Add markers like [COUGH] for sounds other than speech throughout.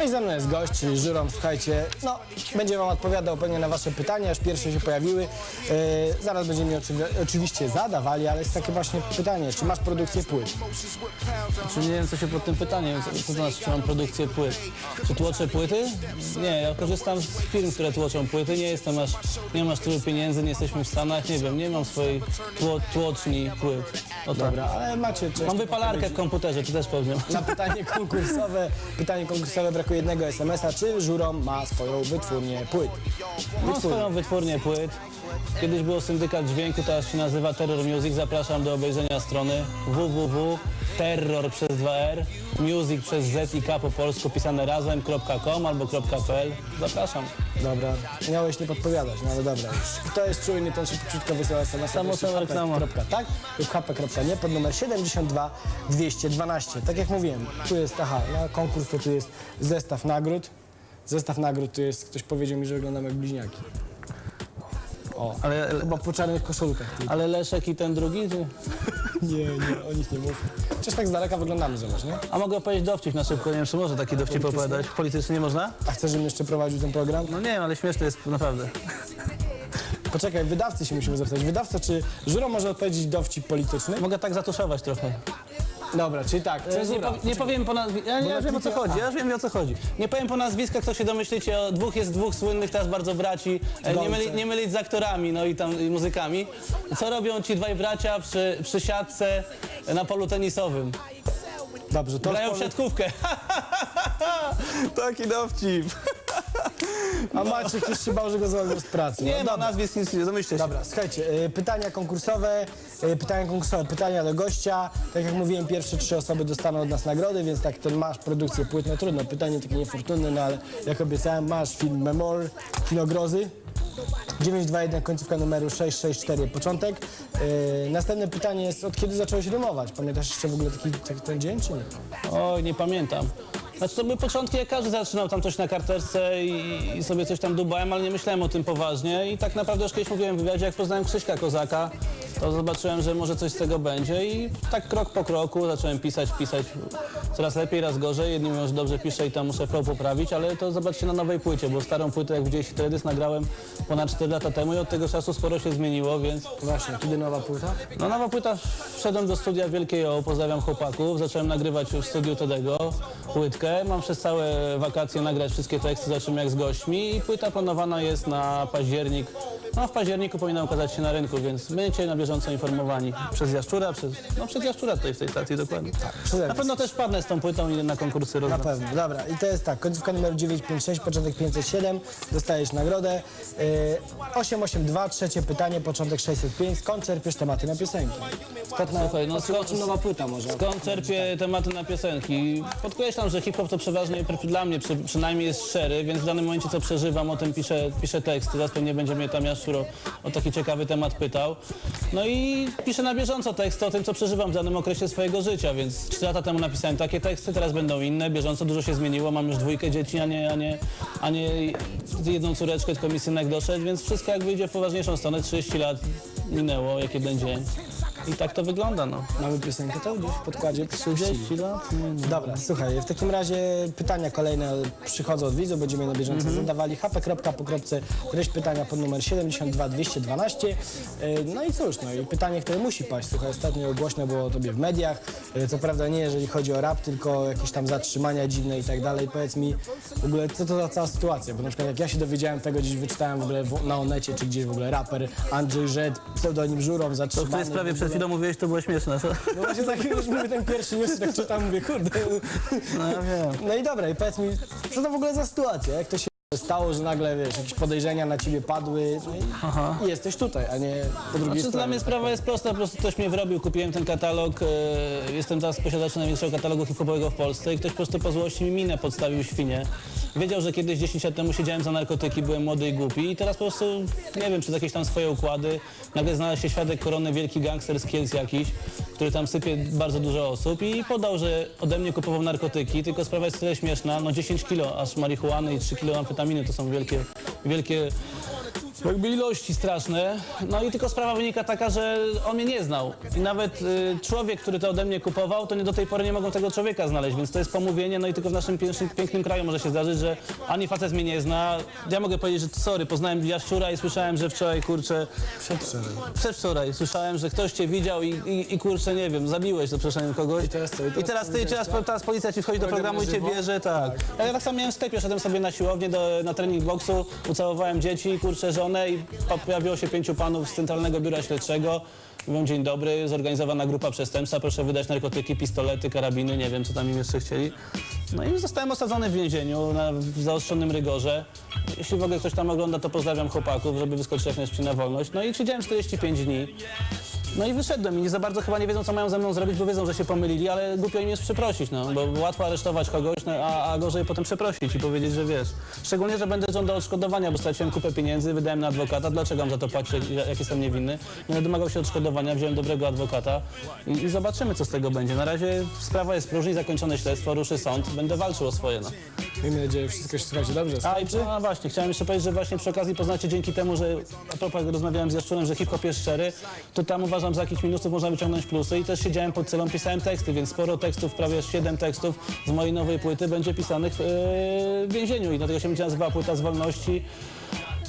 No i ze mną jest gość, czyli Żurom, słuchajcie, no, będzie wam odpowiadał pewnie na wasze pytania, już pierwsze się pojawiły. E, zaraz będziemy oczywi- oczywiście zadawali, ale jest takie właśnie pytanie, czy masz produkcję płyt? Czy nie wiem, co się pod tym pytaniem, co, co to znaczy, czy mam produkcję płyt. Czy tłoczę płyty? Nie, ja korzystam z firm, które tłoczą płyty, nie jestem aż, nie masz tylu pieniędzy, nie jesteśmy w Stanach, nie wiem, nie mam swojej tło, tłoczni płyt. O tak. Dobra, ale macie Mam wypalarkę w komputerze, ty też pewnie. Na pytanie konkursowe, pytanie konkursowe brakuje jednego SMS-a, czy Żurom ma swoją wytwórnię płyt? Mam swoją wytwórnię płyt. Kiedyś było syndykat dźwięku, teraz się nazywa Terror Music. Zapraszam do obejrzenia strony www.terror przez 2r music przez z i k po polsku pisane razem.com albo .pl. Zapraszam. Dobra, miałeś nie podpowiadać, no ale dobra. Kto jest czujny, ten szybciutko wysyła SMS-a. Samo to sama reklama. Tak hp.nie pod numer 72 212. Tak jak mówiłem, tu jest, aha, na konkurs to tu jest zestaw nagród. Zestaw nagród tu jest, ktoś powiedział mi, że wyglądam jak bliźniaki. O, Ale, chyba po czarnych koszulkach. tylko. ale Leszek i ten drugi? Czy... [LAUGHS] Nie, nie, o nich nie mów. Przecież tak z daleka wyglądamy, zobacz, nie? A mogę opowiedzieć dowcip na szybko, nie wiem, czy może taki dowcip opowiadać. Politycznie nie można? A chcesz, żebym jeszcze prowadził ten program? No nie wiem, ale śmieszny jest naprawdę. Poczekaj, wydawcy się musimy zapytać. Wydawca, czy Żuro może odpowiedzieć dowcip polityczny? Mogę tak zatuszować trochę. Dobra, czyli tak, Nie, cenzura. pow- nie powiem po nazwisku. Ja, ja wiem o co chodzi, ja już wiem o co chodzi. Nie powiem po nazwiskach, kto się domyślicie. O dwóch jest dwóch słynnych teraz bardzo braci. E, Nie, myli, nie mylić z aktorami, no i tam i muzykami. Co robią ci dwaj bracia przy, przy siatce na polu tenisowym? Dobrze, to Grają w odpowie- siatkówkę. [LAUGHS] Taki dowcip. A Maciek już się bał, że go zwolnił z pracy. Nie no, ma nazwisk, nic nie domyślcie się. Dobra, słuchajcie, y, pytania konkursowe, y, pytania konkursowe, pytania do gościa. Tak jak mówiłem, pierwsze trzy osoby dostaną od nas nagrody, więc tak, ten masz produkcję płyt, no trudno, pytanie takie niefortunne, no ale jak obiecałem, masz film Memor, Kinogrozy. 921 końcówka numeru 664 początek. Yy, następne pytanie jest, od kiedy zacząłeś rymować? Pamiętasz jeszcze w ogóle taki, taki ten dzień, czy nie? Oj, nie pamiętam. Znaczy to były początki, jak każdy zaczynał tam coś na karteczce i, i sobie coś tam dubałem, ale nie myślałem o tym poważnie. I tak naprawdę już kiedyś mówiłem w wywiadzie, jak poznałem Krzyśka Kozaka, to zobaczyłem, że może coś z tego będzie i tak krok po kroku zacząłem pisać, pisać coraz lepiej, raz gorzej. Jedni mówią, że dobrze piszę i tam muszę flow poprawić, ale to zobaczcie na nowej płycie, bo starą płytę, jak widzieliście teledysk, nagrałem ponad 4 lata temu i od tego czasu sporo się zmieniło, więc Właśnie, kiedy nowa płyta? no nowa płyta, wszedłem do studia Wielkiej O, pozdrawiam chłopaków, zacząłem nagrywać w studiu Tedego płytkę, mam przez całe wakacje nagrać wszystkie teksty, zobaczymy jak z gośćmi i płyta planowana jest na październik. No w październiku powinna ukazać się na rynku, więc będziecie na bieżąco informowani przez Jaszczura, przez, no przez Jaszczura tutaj w tej stacji dokładnie. przeze Na mnie. pewno też padnę z tą płytą i na konkursy Na rozdam. pewno, dobra. I to jest tak, końcówka numer 956, początek 507, dostajesz nagrodę. Yy, 882, trzecie pytanie, początek 605. Skąd czerpiesz tematy na piosenki? Skąd na, Słuchaj, no o czym- o skąd- nowa płyta może? Skąd czerpię tematy na piosenki? Podkreślam, że hip-hop to przeważnie dla mnie przy, przynajmniej jest szczery, więc w danym momencie co przeżywam, o tym piszę, piszę teksty. Zaraz pewnie będzie mnie tam Jaszczur o, o taki ciekawy temat pytał. No i piszę na bieżąco teksty o tym, co przeżywam w danym okresie swojego życia, więc trzy lata temu napisałem takie teksty, teraz będą inne. Bieżąco dużo się zmieniło, mam już dwójkę dzieci, a nie, a nie, a nie jedną córeczkę, tylko mi synek doszedł, więc wszystko jak wyjdzie w poważniejszą stronę, 30 lat minęło, jak jeden dzień. I tak to wygląda, no. Mamy piosenkę to gdzieś w podkładzie? 30 lat? Nie, nie. Dobra, słuchaj, w takim razie pytania kolejne przychodzą od widzów, będziemy je na bieżąco Mhm. zadawali. hp. po kropce, treść pytania pod numer 72 212. Yy, No i cóż, no i pytanie, które musi paść. Słuchaj, ostatnio głośno było o tobie w mediach. Yy, Co prawda nie jeżeli chodzi o rap, tylko jakieś tam zatrzymania dziwne i tak dalej. Powiedz mi w ogóle, co to za cała sytuacja? Bo na przykład jak ja się dowiedziałem tego, gdzieś wyczytałem w ogóle w- na Onecie, czy gdzieś w ogóle raper Andrzej Żed, pseudonim Żurą, w zatrzymany. tej sprawie w ogóle. Przed chwilą mówiłeś, to było śmieszne, co? No właśnie tak już mówię ten pierwszy news, tak czytam, mówię, kurde. No ja wiem. No i dobra, i powiedz mi, co to w ogóle za sytuacja? Jak to się stało, że nagle, wiesz, jakieś podejrzenia na ciebie padły no i, i jesteś tutaj, a nie po drugiej Znaczy, dla stronie? mnie sprawa jest prosta, po prostu ktoś mnie wrobił, kupiłem ten katalog, e, jestem teraz posiadaczem największego katalogu hip-hopowego w Polsce i ktoś po prostu po złości mi minę podstawił świnie. Wiedział, że kiedyś 10 lat temu siedziałem za narkotyki, byłem młody i głupi i teraz po prostu, nie wiem, przez jakieś tam swoje układy, nagle znalazł się świadek korony, wielki gangster z Kielc jakiś, który tam sypie bardzo dużo osób i podał, że ode mnie kupował narkotyki, tylko sprawa jest tyle śmieszna, no 10 kilo aż marihuany i 3 kilo amfetaminy to są wielkie, wielkie jakby ilości straszne. No i tylko sprawa wynika taka, że on mnie nie znał. I nawet y, człowiek, który to ode mnie kupował, to nie do tej pory nie mogą tego człowieka znaleźć, więc to jest pomówienie, no i tylko w naszym pięknym, pięknym kraju może się zdarzyć, że ani facet mnie nie zna. Ja mogę powiedzieć, że sorry, poznałem jaszczura i słyszałem, że wczoraj, kurczę... Przedwczoraj. Przedwczoraj. Słyszałem, że ktoś cię widział i, i, i kurczę, nie wiem, zabiłeś za przeproszeniem kogoś. I teraz co? I I teraz teraz, ty, teraz, teraz policja ci wchodzi do Program programu i cię bierze, tak. A ja tak samo miałem w sklepie, szedłem sobie na siłownię, do, na trening boksu, ucałowałem dzieci, kurczę, żonę i po- pojawiło się pięciu panów z Centralnego Biura Śledczego. Mówią, dzień dobry, zorganizowana grupa przestępstwa, proszę wydać narkotyki, pistolety, karabiny, nie wiem, co tam im jeszcze chcieli. No i zostałem osadzony w więzieniu na w zaostrzonym rygorze. Jeśli w ogóle ktoś tam ogląda, to pozdrawiam chłopaków, żeby wyskoczyć jak najszybciej na wolność. No i siedziałem 45 dni. No i wyszedłem i nie za bardzo chyba nie wiedzą, co mają ze mną zrobić, bo wiedzą, że się pomylili, ale głupio im jest przeprosić, no, bo łatwo aresztować kogoś, no, a, a gorzej potem przeprosić i powiedzieć, że wiesz. Szczególnie, że będę żądał odszkodowania, bo straciłem kupę pieniędzy, wydałem na adwokata, dlaczego mam za to płacić, jak, jestem niewinny? Nie będę domagał się odszkodowania, wziąłem dobrego adwokata i, i zobaczymy, co z tego będzie. Na razie sprawa jest próżni, zakończone śledztwo, ruszy sąd, będę walczył o swoje, no. Miejmy nadzieję, że wszystko się słuchajcie dobrze. A i przy, a właśnie, chciałem jeszcze powiedzieć, że właśnie przy okazji poznacie dzięki temu, że a propos jak rozmawiałem z Jaszczurem, że hip-hop jest szczery, to tam uważam, że za jakichś minusów można wyciągnąć plusy. I też siedziałem pod celą, pisałem teksty, więc sporo tekstów, prawie 7 tekstów z mojej nowej płyty będzie pisanych w, yy, w więzieniu. I dlatego się będzie nazywała płyta z wolności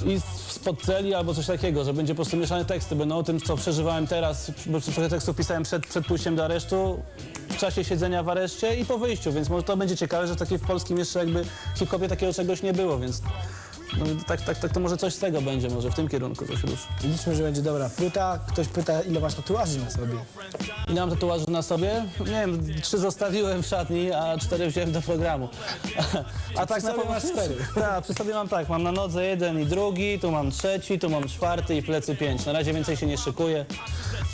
i z- spod celi albo coś takiego, że będzie po prostu mieszane teksty. Będą o tym, co przeżywałem teraz, bo trochę tekstów pisałem przed, przed pójściem do aresztu, w czasie siedzenia w areszcie i po wyjściu, więc może to będzie ciekawe, że takie w polskim jeszcze jakby hip-hopie takiego czegoś nie było, więc no, tak, tak, tak to może coś z tego będzie, może w tym kierunku coś ruszy. Liczmy, że będzie dobra płyta. Ktoś pyta, ile masz tatuaży na sobie. I mam tatuaże na sobie? Nie wiem, trzy zostawiłem w szatni, a cztery wziąłem do programu. A tak przy sobie masz cztery? Tak, przy sobie mam tak, mam na nodze jeden i drugi, tu mam trzeci, tu mam czwarty i plecy pięć. Na razie więcej się nie szykuję.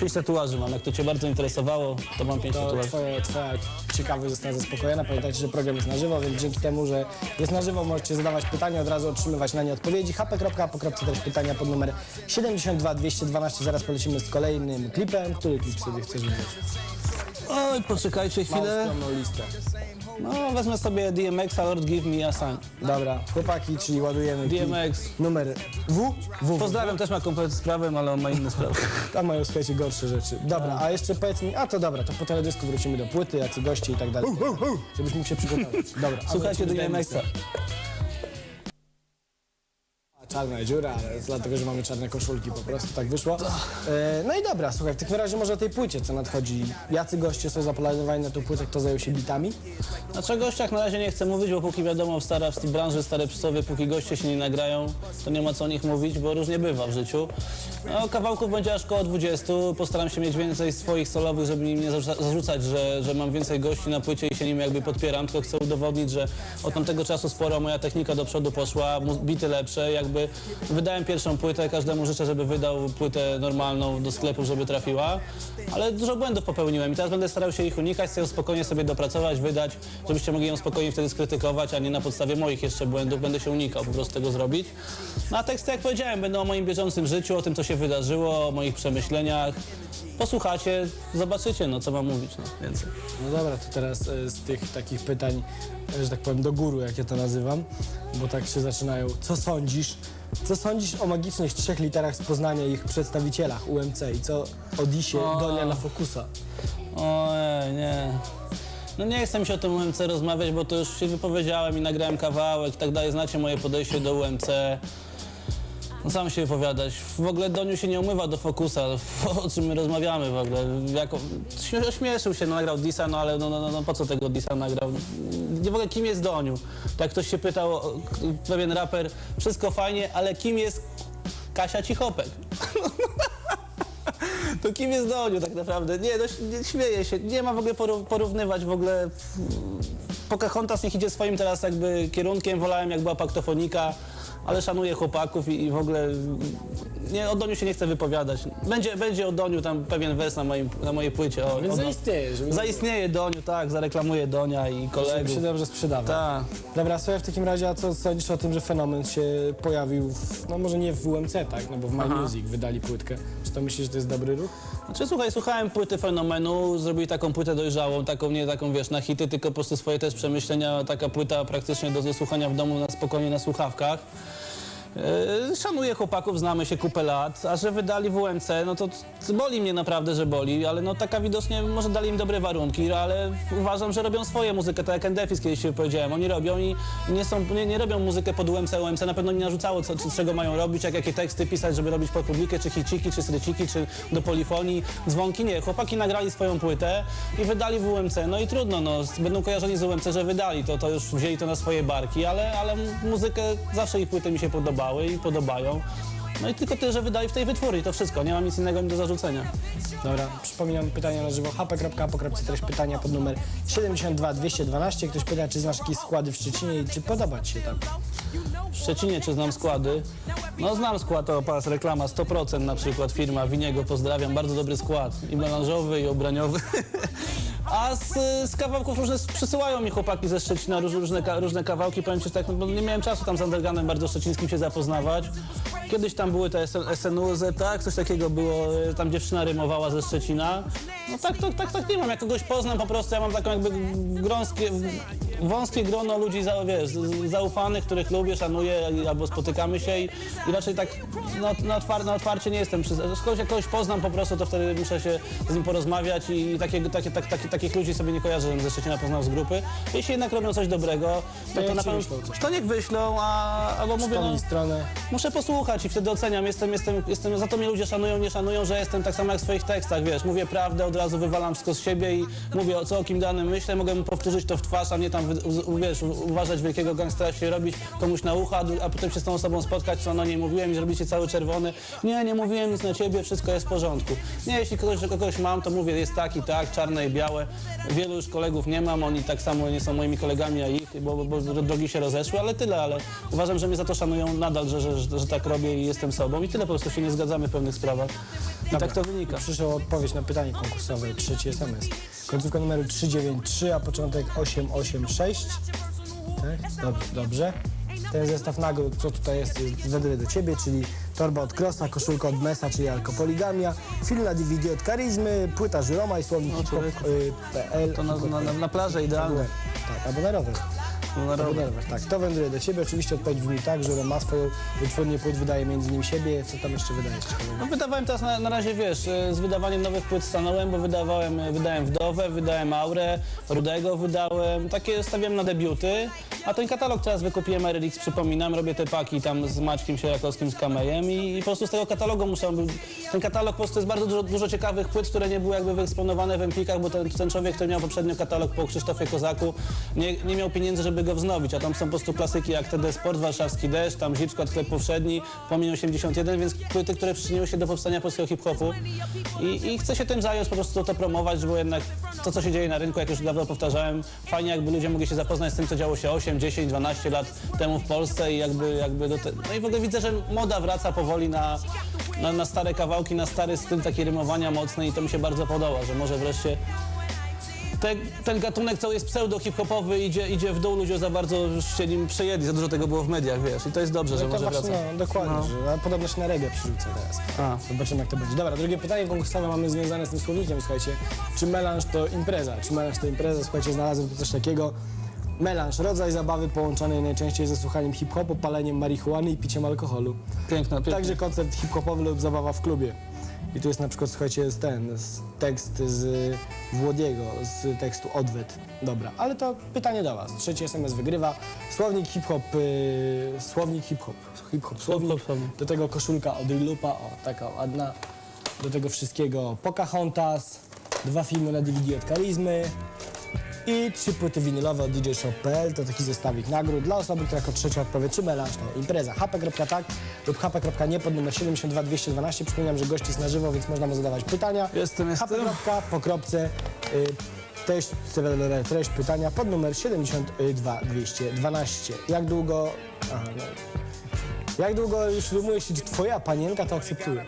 Pięć tatuaży mam, jak to cię bardzo interesowało, to mam pięć To tatuaży. twoje, twoja ciekawość została zaspokojona. Pamiętajcie, że program jest na żywo, więc dzięki temu, że jest na żywo, możecie zadawać pytania, od razu otrzymywać na nie odpowiedzi. hp.apokropce też pytania pod numer 72 212. Zaraz polecimy z kolejnym klipem. Który klip sobie chcesz wybrać? Oj, poczekajcie chwilę. listę. No, wezmę sobie DMX, a Lord Give Me a Sign. Dobra, chłopaki, czyli ładujemy klip DMX. numer W. w. Pozdrawiam, też ma kompletny z prawem, ale on ma inne sprawy. [LAUGHS] Tam mają, słuchajcie, gorsze rzeczy. Dobra, a jeszcze powiedz mi, a to dobra, to po teledysku wrócimy do płyty, jacy goście i tak dalej. Żebyś mógł się przygotować. Dobra, a Słuchajcie wrócimy z DMX-a. Czarna dziura, ale dlatego, że mamy czarne koszulki, po prostu tak wyszło. E, no i dobra, słuchaj, w takim razie może o tej płycie, co nadchodzi. Jacy goście są zaplanowani na tą płytę, kto zajął się bitami? Znaczy o gościach na razie nie chcę mówić, bo póki wiadomo w stara w branży stare przysłowie, póki goście się nie nagrają, to nie ma co o nich mówić, bo różnie bywa w życiu. No, kawałków będzie aż koło 20, postaram się mieć więcej swoich solowych, żeby im nie zarzuca- zarzucać, że, że mam więcej gości na płycie i się nim jakby podpieram, tylko chcę udowodnić, że od tamtego czasu sporo moja technika do przodu poszła, bity lepsze, jakby wydałem pierwszą płytę, każdemu życzę, żeby wydał płytę normalną do sklepu, żeby trafiła, ale dużo błędów popełniłem i teraz będę starał się ich unikać, chcę ją spokojnie sobie dopracować, wydać, żebyście mogli ją spokojnie wtedy skrytykować, a nie na podstawie moich jeszcze błędów, będę się unikał po prostu tego zrobić. No a teksty, jak powiedziałem, będą o moim bieżącym życiu, o tym, co się wydarzyło, o moich przemyśleniach. Posłuchacie, zobaczycie, no co mam mówić, no więcej. No dobra, to teraz e, z tych takich pytań, e, że tak powiem, do góry, jak ja to nazywam, bo tak się zaczynają. Co sądzisz? Co sądzisz o magicznych trzech literach z Poznania i ich przedstawicielach UMC i co o Disie, O. Donia na Fokusa? Ojej, nie. No nie chcę mi się o tym UMC rozmawiać, bo to już się wypowiedziałem i nagrałem kawałek i tak dalej. Znacie moje podejście do UMC. No sam się wypowiadać. W ogóle Doniu się nie umywa do Fokusa, [LAUGHS] o czym my rozmawiamy w ogóle. Jako, śmie- ośmieszył się, no, nagrał Disa, no ale no, no, no, no po co tego Disa nagrał? Nie w ogóle kim jest Doniu? Tak ktoś się pytał, pewien raper, wszystko fajnie, ale kim jest Kasia Cichopek? [LAUGHS] To kim jest Doniu tak naprawdę? Nie, no, nie śmieję się. Nie ma w ogóle poró- porównywać w ogóle. Pocahontas niech idzie swoim teraz jakby kierunkiem. Wolałem jak była paktofonika, ale szanuję chłopaków i, i w ogóle nie, o Doniu się nie chcę wypowiadać. Będzie, będzie o Doniu tam pewien wers na, moim, na mojej płycie. O, Więc o Don- zaistnieje, Doniu, tak, zareklamuję Donia i żeby kolegów. się dobrze sprzedawał. Tak. Dobra, słuchaj, w takim razie, a co sądzisz o tym, że fenomen się pojawił, w, no może nie w UMC, tak, no bo w My Music wydali płytkę. Czy to myślisz, że to jest dobry ruch? Znaczy, słuchaj, słuchałem płyty Fenomenu, zrobili taką płytę dojrzałą, taką nie taką, wiesz, na hity, tylko po prostu swoje też przemyślenia, taka płyta praktycznie do zasłuchania w domu na spokojnie na słuchawkach. Yy, Szanuję chłopaków, znamy się kupę lat, a że wydali WMC, no to boli mnie naprawdę, że boli, ale no taka widocznie, może dali im dobre warunki, ale uważam, że robią swoją muzykę, tak jak Endefis kiedyś powiedziałem, oni robią i nie, są, nie, nie robią muzykę pod UMC, UMC na pewno nie narzucało, co, czego mają robić, jak, jakie teksty pisać, żeby robić pod publikę, czy hiciki, czy sreciki, czy do polifonii, dzwonki, nie, chłopaki nagrali swoją płytę i wydali w UMC, no i trudno, no, będą kojarzeni z UMC, że wydali to, to już wzięli to na swoje barki, ale, ale muzykę, zawsze ich płyty mi się podobały i podobają. No i tylko tyle, że wydali w tej wytwórni, to wszystko, nie mam nic innego im do zarzucenia. Dobra, przypominam pytania na żywo hp.apo. treść pytania pod numer 72 212. Ktoś pyta, czy znasz jakieś składy w Szczecinie i czy podoba Ci się tam? W Szczecinie czy znam składy? No znam skład, to pas reklama 100% na przykład, firma Winiego, pozdrawiam, bardzo dobry skład, i melanżowy, i obraniowy. [LAUGHS] A z, z kawałków różne przysyłają mi chłopaki ze Szczecina róż- różne, różne kawałki, powiem ci tak, no, bo nie miałem czasu tam z undergroundem bardzo szczecińskim się zapoznawać. Kiedyś tam były te SN, SNUZ, tak, coś takiego było, e, tam dziewczyna rymowała ze Szczecina. No tak, tak, tak, tak nie mam, jak kogoś poznam po prostu, ja mam taką jakby grąskie, wąskie grono ludzi, za, wiesz, zaufanych, których lubię, szanuję albo spotykamy się i, i raczej tak na, na, otwar, na otwarcie nie jestem. Skoro jak kogoś poznam po prostu, to wtedy muszę się z nim porozmawiać i, i takie, takie, tak, takie, takich ludzi sobie nie kojarzę, żebym ze Szczecina poznał z grupy. Jeśli jednak robią coś dobrego, to, niech to na pewno, to niech wyślą, a, albo mówię, no. Muszę posłuchać i wtedy oceniam. Jestem, jestem, jestem, za to mnie ludzie szanują, nie szanują, że jestem tak samo jak w swoich tekstach, wiesz. Mówię prawdę, od razu wywalam wszystko z siebie i mówię o co o kim danym myślę, mogę mu powtórzyć to w twarz, a nie tam, wiesz, uważać wielkiego gangstera się robić komuś na ucha, a potem się z tą osobą spotkać, co no nie mówiłem i zrobicie cały czerwony. Nie, nie mówiłem nic na ciebie, wszystko jest w porządku. Nie, jeśli kogoś, kogoś mam, to mówię jest tak i tak, czarne i białe. Wielu już kolegów nie mam, oni tak samo nie są moimi kolegami, a ich, bo, bo, bo drogi się rozeszły, ale tyle, ale uważam, że mnie za to szanują nadal, że, że, że, że tak robię i jestem sobą i tyle, po prostu się nie zgadzamy w pewnych sprawach. I tak to wynika. Przyszła odpowiedź na pytanie konkursowe, trzeci SMS. Końcówka numeru 393, a początek 886. Tak? Dobrze, dobrze. Ten zestaw nagród, co tutaj jest, jest wędruje do Ciebie, czyli torba od Krosa, koszulka od Mesa, czyli alkopoligamia, film na DVD od Karizmy, płyta Żyroma i słownik hip-hop.pl. To na, na, na, plażę idealne. Tak, albo na rower. No, tak. To wędruje do Ciebie. Oczywiście odpowiedź brzmi tak, że ma swoją wytwórnię płyt, wydaje między nim siebie. Co tam jeszcze wydaje? No, wydawałem teraz na, na razie, wiesz, e, z wydawaniem nowych płyt stanąłem, bo wydawałem, e, wydałem Wdowę, wydałem Aurę, Rudego wydałem, takie stawiam na debiuty, a ten katalog teraz wykupiłem RLX, przypominam, robię te paki tam z Maćkiem Sierakowskim, z Kamejem i, i po prostu z tego katalogu muszę, ten katalog po prostu jest bardzo dużo, dużo ciekawych płyt, które nie były jakby wyeksponowane w Empikach, bo ten, ten człowiek, który miał poprzednio katalog po Krzysztofie Kozaku, nie, nie miał pieniędzy, żeby go wznowić, a tam są po prostu klasyki jak TD Sport, Warszawski Deszcz, tam Zip Skład Chleb Powszedni, Płomień 81, więc płyty, które przyczyniły się do powstania polskiego hip-hopu. I, i chcę się tym zająć, po prostu to promować, bo jednak to, co się dzieje na rynku, jak już dawno powtarzałem, fajnie jakby ludzie mogli się zapoznać z tym, co działo się 8, 10, 12 lat temu w Polsce i jakby, jakby do te... No i w ogóle widzę, że moda wraca powoli na, na, na stare kawałki, na stary styl taki rymowania mocny i to mi się bardzo podoba, że może wreszcie te, ten gatunek cały jest pseudo-hip-hopowy, idzie, idzie w dół, ludzie za bardzo się nim przejedli, za dużo tego było w mediach, wiesz, i to jest dobrze, że No to może właśnie, wraca. no, dokładnie, że a podobno się na reggae przerzuca teraz. A. Zobaczymy jak to będzie. Dobra, drugie pytanie konkursowe mamy związane z tym słownikiem, słuchajcie. Czy melanż to impreza? Czy melanż to impreza? Słuchajcie, znalazłem tu coś takiego. Melanż, rodzaj zabawy połączonej najczęściej ze słuchaniem hip-hopu, paleniem marihuany i piciem alkoholu. Piękna, piękna. Także koncert hip-hopowy lub zabawa w klubie. I tu jest na przykład, słuchajcie, jest ten z tekst z Włodiego, z tekstu Odwet. Dobra, ale to pytanie do Was. Trzeci SMS wygrywa. Słownik hip-hop, yy, słownik hip-hop, hip-hop, słownik. hop, słownik. Do tego koszulka od Lupa, o, taka ładna. Do tego wszystkiego Pocahontas, dwa filmy na DVD od Karizmy i trzy płyty winylowe od djshop.pl. To taki zestawik nagród dla osoby, która jako trzecia odpowie, czy melanż to impreza hp.tak lub hp.nie pod numer 72212. Przypominam, że gość jest na żywo, więc można mu zadawać pytania. Jestem, jestem. hp. po kropce y, treść, treść pytania pod numer 72212. Jak długo... Aha, no. Jak długo już rymujesz, jeśli twoja panienka to akceptuje?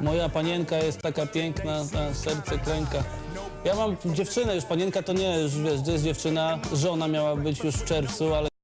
Moja panienka jest taka piękna, na serce klęka. Ja mam dziewczynę już, panienka to nie, już wiesz, to jest dziewczyna, żona miała być już w czerwcu, ale